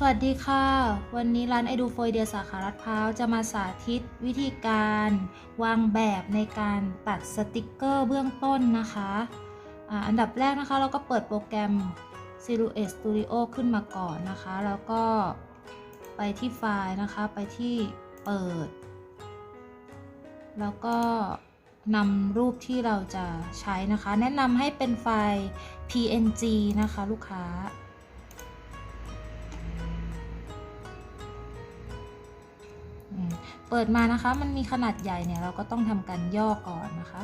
สวัสดีค่ะ วันนี้ร้านไอดูโฟยเดียสาขารัดพร้าวจะมาสาธิตวิธีการวางแบบในการตัดสติกเกอร์เบื้องต้นนะคะอ่าอันดับแรกนะคะ เราก็เปิดโปรแกรม Silhouette Studio ขึ้นมาก่อนนะคะ แล้วก็ไปที่ไฟล์นะคะ ไปที่เปิด แล้วก็นำรูปที่เราจะใช้นะคะ แนะนำให้เป็นไฟล์ PNG นะคะลูกค้า เปิดมานะคะ มันมีขนาดใหญ่เนี่ยเราก็ต้องทำการย่อก่อนนะคะ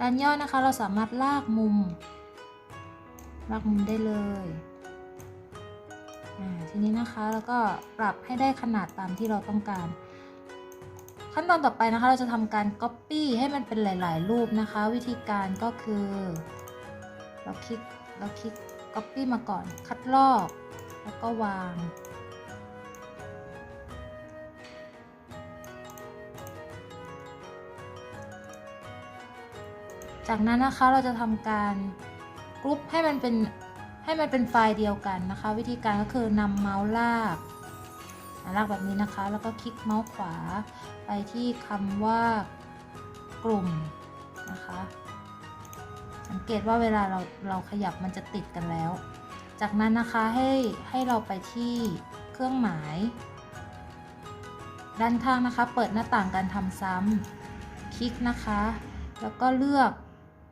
การย่อนะคะเราสามารถลากมุม ลากมุมได้เลยทีนี้นะคะแล้วก็ปรับให้ได้ขนาดตามที่เราต้องการ ขั้นตอนต่อไปนะคะ เราจะทำการ Copy ให้มันเป็นหลาย ๆ รูปนะคะ วิธีการก็คือ เราคลิกเราคลิก Copy มาก่อน คัดลอก แล้วก็วาง จากนั้นนะคะเราจะทำการกรุ๊ปให้มันเป็นให้มันเป็นไฟล์เดียวกันนะคะ วิธีการก็คือนำเมาส์ลาก ลากแบบนี้นะคะ แล้วก็คลิกเมาส์ขวาไปที่คำว่ากลุ่มนะคะ สังเกตว่าเวลาเราเราขยับมันจะติดกันแล้ว จากนั้นนะคะให้ให้เราไปที่เครื่องหมาย ด้านข้างนะคะ เปิดหน้าต่างการทำซ้ำคลิกนะคะ แล้วก็เลือก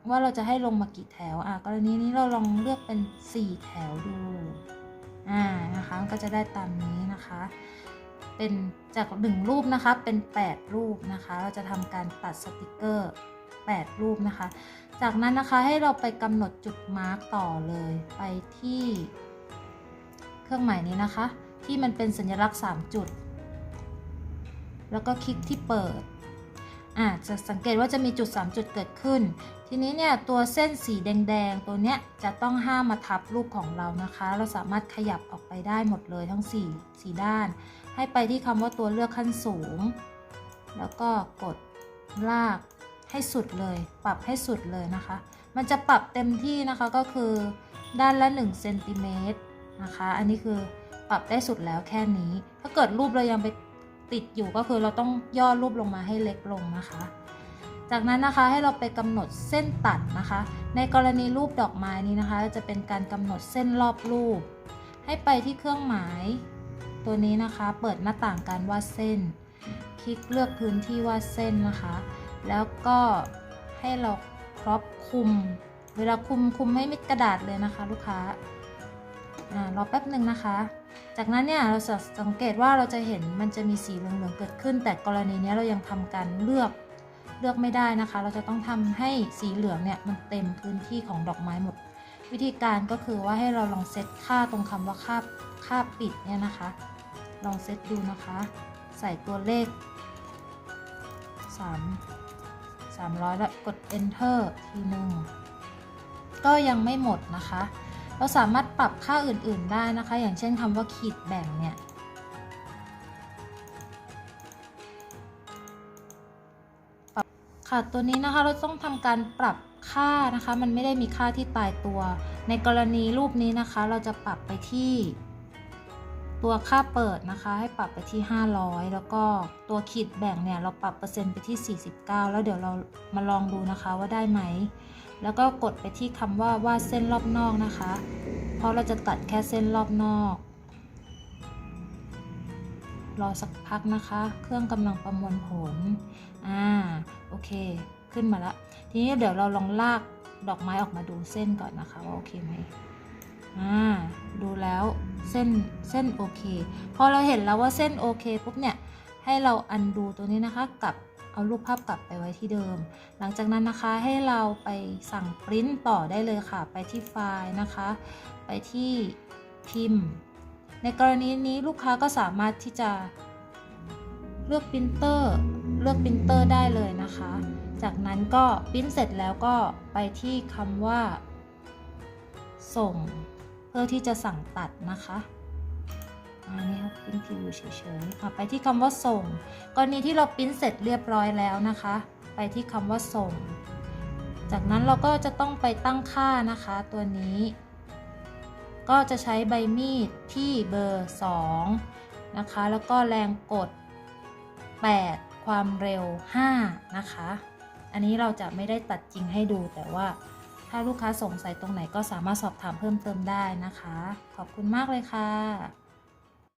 ว่าเราจะให้ลงมากี่แถว อะ กรณีนี้เราลองเลือกเป็น 4 แถวดู อ่า นะคะ ก็จะได้ตามนี้นะคะ เป็นจาก 1 รูปนะคะ เป็น 8 รูปนะคะ เราจะทำการตัดสติกเกอร์ 8 รูปนะคะ จากนั้นนะคะให้เราไปกำหนดจุดมาร์กต่อเลย ไปที่เครื่องหมายนี้นะคะ ที่มันเป็นสัญลักษณ์ 3 จุด แล้วก็คลิกที่เปิดอ่าจะสังเกตว่าจะมีจุด 3 จุดเกิดขึ้น ทีนี้เนี่ยตัวเส้นสีแดงๆ ตัวเนี้ยจะต้องห้ามมาทับรูปของเรานะคะ เราสามารถขยับออกไปได้หมดเลยทั้ง 4 4 ด้าน ให้ไปที่คำว่าตัวเลือกขั้นสูง แล้วก็กดลากให้สุดเลย ปรับให้สุดเลยนะคะ มันจะปรับเต็มที่นะคะก็คือด้านละ1เซนติเมตรนะคะ อันนี้คือปรับได้สุดแล้วแค่นี้ ถ้าเกิดรูปเรายังไปติดอยู่ก็คือเราต้องย่อรูปลงมาให้เล็กลงนะคะ จากนั้นนะคะให้เราไปกำหนดเส้นตัดนะคะ ในกรณีรูปดอกไม้นี้นะคะ จะเป็นการกำหนดเส้นรอบรูป ให้ไปที่เครื่องหมาย ตัวนี้นะคะเปิดหน้าต่างการวาดเส้น คลิกเลือกพื้นที่วาดเส้นนะคะ แล้วก็ให้เราครอบคุม เวลาคุมคุมให้มิดกระดาษเลยนะคะ ลูกค้าอ่ารอแป๊บหนึ่งนะคะ จากนั้นเนี่ยเราจะสังเกตว่าเราจะเห็นมันจะมีสีเหลืองๆเกิดขึ้น แต่กรณีนี้เรายังทำการเลือกเลือกไม่ได้นะคะ เราจะต้องทำให้สีเหลืองเนี่ยมันเต็มพื้นที่ของดอกไม้หมด วิธีการก็คือว่าให้เราลองเซตค่าตรงคำว่าค่าค่าปิดเนี่ยนะคะ ลองเซตดูนะคะ ใส่ตัวเลข 3 300 แล้วกด enter ทีหนึ่งก็ยังไม่หมดนะคะ เราสามารถปรับค่าอื่นๆได้นะคะ อย่างเช่นคำว่าขีดแบ่งเนี่ย ค่ะตัวนี้นะคะเราต้องทำการปรับค่านะคะ มันไม่ได้มีค่าที่ตายตัว ในกรณีรูปนี้นะคะ เราจะปรับไปที่ ตัวค่าเปิดนะคะ ให้ปรับไปที่ 500 แล้วก็ตัวขีดแบ่งเนี่ยเราปรับเปอร์เซ็นต์ไปที่ 49 แล้วเดี๋ยวเรามาลองดูนะคะว่าได้ไหม แล้วก็กดไปที่คำว่าวาดเส้นรอบนอกนะคะ เพราะเราจะตัดแค่เส้นรอบนอก รอสักพักนะคะ เครื่องกำลังประมวลผล อ่า โอเค ขึ้นมาล้วทีนี้เดี๋ยวเราลองลากดอกไม้ออกมาดูเส้นก่อนนะคะว่าโอเคไหมอ่า ดูแล้วเส้นเส้นโอเค พอเราเห็นแล้วว่าเส้นโอเคปุ๊บเนี่ย ให้เราอันดูตัวนี้นะคะกลับเอารูปภาพกลับไปไว้ที่เดิม หลังจากนั้นนะคะให้เราไปสั่งปริ้นต่อได้เลยค่ะ ไปที่ไฟล์นะคะ ไปที่พิมพ์ ในกรณีนี้ลูกค้าก็สามารถที่จะเลือกปรินเตอร์เลือกปรินเตอร์ได้เลยนะคะ จากนั้นก็ปริ้นเสร็จแล้วก็ไปที่คำว่า ส่ง เพื่อที่จะสั่งตัดนะคะอันนี้เขาปริ้นพรีวิวเฉยๆอะไปที่คำว่าส่ง กรณีที่เราปริ้นเสร็จเรียบร้อยแล้วนะคะ ไปที่คำว่าส่ง จากนั้นเราก็จะต้องไปตั้งค่านะคะตัวนี้ ก็จะใช้ใบมีดที่เบอร์2นะคะแล้วก็แรงกด 8 ความเร็ว 5 นะคะ อันนี้เราจะไม่ได้ตัดจริงให้ดูแต่ว่าถ้าลูกค้าสงสัยตรงไหนก็สามารถสอบถามเพิ่มเติมได้นะคะ ขอบคุณมากเลยค่ะ